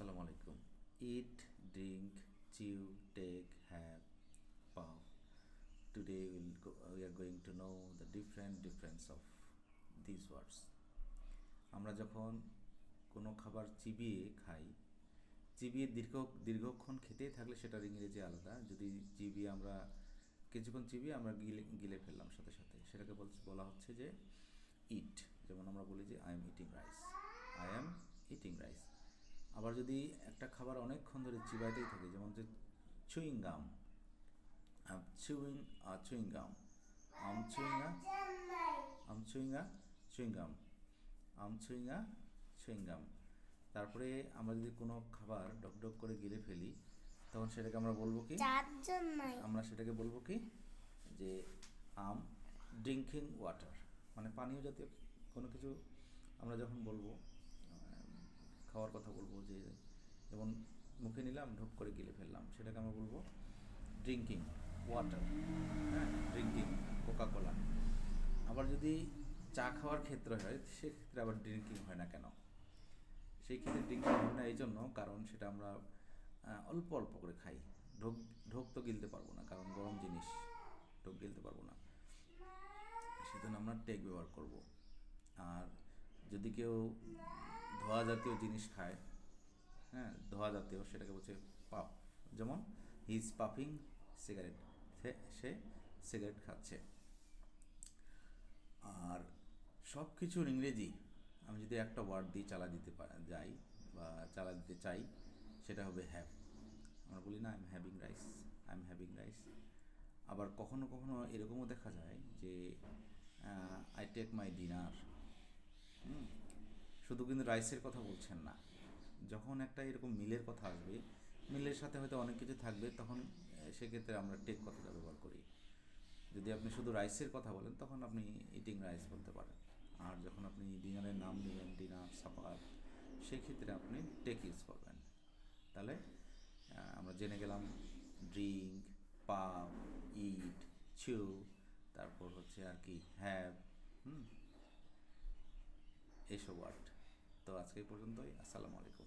Assalamu আলাইকুম। Eat drink, chew, take, have, puff. Today will we are going to know the different difference of these words. আমরা যখন কোনো খাবার চিবিয়ে খাই চিবিয়ে দীর্ঘ দীর্ঘক্ষণ খেতেই থাকলে সেটার ইংরেজি আলাদা। যদি চিবিয়ে আমরা কিছুক্ষণ চিবিয়ে আমরা গিলে গিলে ফেললাম সাথে সাথে সেটাকে বলা হচ্ছে যে ইট যেমন আমরা বলি যে I am eating rice I am eating rice আবার যদি একটা খাবার অনেকক্ষণ ধরে চিবাইতেই থাকে যেমন যে chewing gum um chewing chewing gum um chewing ah um chewing ah chewing gum um chewing ah chewing gum তারপরে আমরা যদি কোনো খাবার ডক ডক করে গিলে ফেলি তখন সেটাকে আমরা বলব কি? আমরা সেটাকে বলব কি? যে আম ড্রিঙ্কিং ওয়াটার। মানে পানীয় জাতীয় কোনো কিছু আমরা যখন বলব খাওয়ার কথা বলব যে, যেমন মুখে নিলাম, ঢোক করে গিলে ফেললাম, সেটাকে আমরা বলব ড্রিঙ্কিং ওয়াটার হ্যাঁ? ড্রিঙ্কিং কোকা কোলা আবার যদি চা খাওয়ার ক্ষেত্রে হয়, সেক্ষেত্রে আবার ড্রিঙ্কিং হয় না কেন? সেই ক্ষেত্রে ড্রিঙ্কিং হয় না এই জন্য কারণ সেটা আমরা অল্প অল্প করে খাই। ঢোক ঢোক তো গিলতে পারব না, কারণ গরম জিনিস, ঢোক গিলতে পারব না। সেজন্য আমরা টেক ব্যবহার করব। আর যদি কেউ ধোয়া জাতীয় জিনিস খায় হ্যাঁ ধোয়া জাতীয়, সেটাকে বলছে পাপ যেমন হি ইজ পাফিং সিগারেট সে সিগারেট খাচ্ছে। আর সব কিছুর ইংরেজি, আমি যদি একটা ওয়ার্ড দিয়ে চালা দিতে যাই বা চালা দিতে চাই, সেটা হবে হ্যাভ আমরা বলি, না I am having rice I am having rice আবার কখনো কখনো এরকমও দেখা যায় যে আই টেক মাই ডিনার শুধু কিন্তু রাইসের কথা বলছেন না। যখন একটা এরকম মিলের কথা আসবে মিলের সাথে হয়তো অনেক কিছু থাকবে, তখন সেক্ষেত্রে আমরা টেক কথাটা ব্যবহার করি। যদি আপনি শুধু রাইসের কথা বলেন, তখন আপনি ইটিং রাইস বলতে পারেন। আর যখন আপনি ডিনারের নাম নেবেন ডিনার সাপার সেক্ষেত্রে আপনি টেক ইউজ করবেন। তাহলে আমরা জেনে গেলাম ড্রিঙ্ক পাব ইট চিউ তারপর হচ্ছে আর কি হ্যাভ হুম? এইসব ওয়ার্ড। তো আজকে পর্যন্তই আসসালামু আলাইকুম।